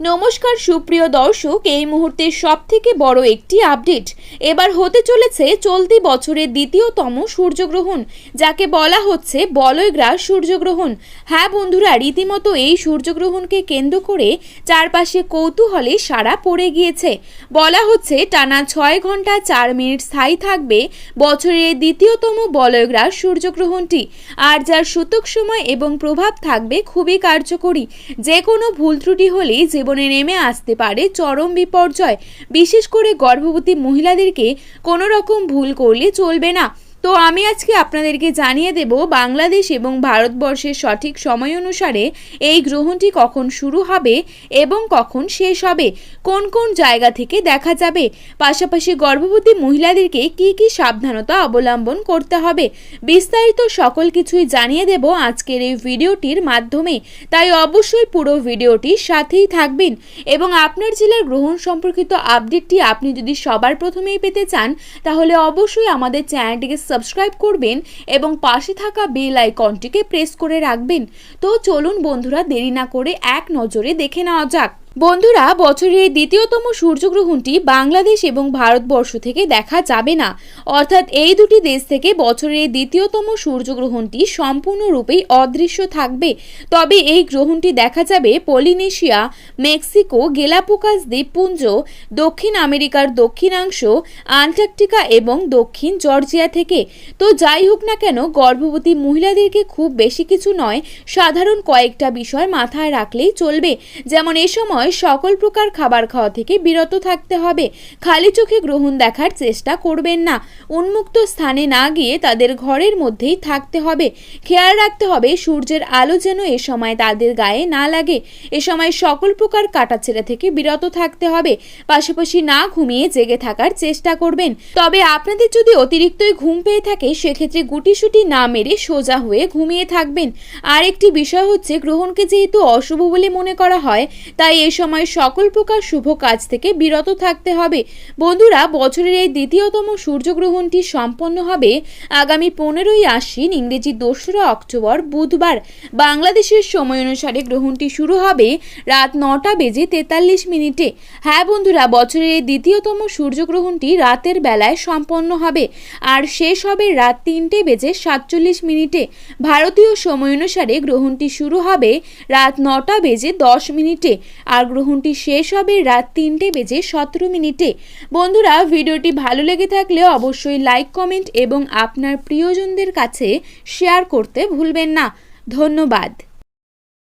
নমস্কার, সুপ্রিয় দর্শক, এই মুহূর্তে সব থেকে বড় একটি আপডেট। এবার হতে চলেছে চলতি বছরের দ্বিতীয়তম সূর্যগ্রহণ, যাকে বলা হচ্ছে বলয়গ্রাস সূর্যগ্রহণ। হ্যাঁ বন্ধুরা, রীতিমতো এই সূর্যগ্রহণকে কেন্দ্র করে চারপাশে কৌতূহলে সারা পড়ে গিয়েছে। বলা হচ্ছে টানা ছয় ঘণ্টা চার মিনিট স্থায়ী থাকবে বছরের দ্বিতীয়তম বলয়গ্রাস সূর্যগ্রহণটি। আর যার সূতক সময় এবং প্রভাব থাকবে খুবই কার্যকরী। যে কোনো ভুল ত্রুটি হলেই জীবনে নেমে আসতে পারে চরম বিপর্যয়। বিশেষ করে গর্ভবতী মহিলাদেরকে কোনো রকম ভুল করলে চলবে না। তো আমি আজকে আপনাদেরকে জানিয়ে দেব বাংলাদেশ এবং ভারতবর্ষের সঠিক সময় অনুসারে এই গ্রহণটি কখন শুরু হবে এবং কখন শেষ হবে, কোন কোন জায়গা থেকে দেখা যাবে, পাশাপাশি গর্ভবতী মহিলাদেরকে কি কি সাবধানতা অবলম্বন করতে হবে, বিস্তারিত সকল কিছুই জানিয়ে দেব আজকের এই ভিডিওটির মাধ্যমে। তাই অবশ্যই পুরো ভিডিওটির সাথেই থাকবেন এবং আপনার জেলার গ্রহণ সম্পর্কিত আপডেটটি আপনি যদি সবার প্রথমেই পেতে চান, তাহলে অবশ্যই আমাদের চ্যানেলটিকে সাবস্ক্রাইব করবেন এবং পাশে থাকা বেল আইকনটিকে প্রেস করে রাখবেন। তো চলুন বন্ধুরা, দেরি না করে এক নজরে দেখে নেওয়া যাক। বন্ধুরা, বছরের দ্বিতীয়তম সূর্যগ্রহণটি বাংলাদেশ এবং ভারতবর্ষ থেকে দেখা যাবে না। অর্থাৎ এই দুটি দেশ থেকে বছরের দ্বিতীয়তম সূর্যগ্রহণটি সম্পূর্ণরূপেই অদৃশ্য থাকবে। তবে এই গ্রহণটি দেখা যাবে পলিনেশিয়া, মেক্সিকো গেলাপোকাস দ্বীপপুঞ্জ, দক্ষিণ আমেরিকার দক্ষিণাংশ, আন্টার্কটিকা এবং দক্ষিণ জর্জিয়া থেকে। তো যাই হোক না কেন, গর্ভবতী মহিলাদেরকে খুব বেশি কিছু নয়, সাধারণ কয়েকটা বিষয় মাথায় রাখলেই চলবে। যেমন এ সময় সকল প্রকার খাবার খাওয়া থেকে বিরত থাকতে হবে। খালি চোখে গ্রহণ দেখার চেষ্টা করবেন না। উন্মুক্ত স্থানে না গিয়ে তাদের ঘরের মধ্যেই থাকতে হবে। খেয়াল রাখতে হবে সূর্যের আলো যেন এ সময় তাদের গায়ে না লাগে। এ সময় সকল প্রকার কাটা কাটাছেড়া থেকে বিরত থাকতে হবে। পাশাপাশি না ঘুমিয়ে জেগে থাকার চেষ্টা করবেন। তবে আপনাদের যদি অতিরিক্তই ঘুম পেয়ে থাকে, সেক্ষেত্রে গুটিসুটি না মেরে সোজা হয়ে ঘুমিয়ে থাকবেন। আর একটি বিষয় হচ্ছে, গ্রহণকে যেহেতু অশুভ বলে মনে করা হয়, তাই এ সময় সকল প্রকার শুভ কাজ থেকে বিরত থাকতে হবে। বন্ধুরা, বছরের এই দ্বিতীয়তম সূর্যগ্রহণটি সম্পন্ন হবে আগামী পনেরোই আশ্বিন, ইংরেজি দোসরা অক্টোবর, বুধবার। বাংলাদেশের সময় অনুসারে গ্রহণটি শুরু হবে রাত নটা বেজে তেতাল্লিশ মিনিটে। হ্যাঁ বন্ধুরা, বছরের এই দ্বিতীয়তম সূর্যগ্রহণটি রাতের বেলায় সম্পন্ন হবে আর শেষ হবে রাত তিনটে বেজে সাতচল্লিশ মিনিটে। ভারতীয় সময় অনুসারে গ্রহণটি শুরু হবে রাত নটা বেজে দশ মিনিটে আর গ্রহণটি শেষ হবে রাত তিনটে বেজে সতেরো মিনিটে। বন্ধুরা, ভিডিওটি ভালো লেগে থাকলে অবশ্যই লাইক, কমেন্ট এবং আপনার প্রিয়জনদের কাছে শেয়ার করতে ভুলবেন না। ধন্যবাদ।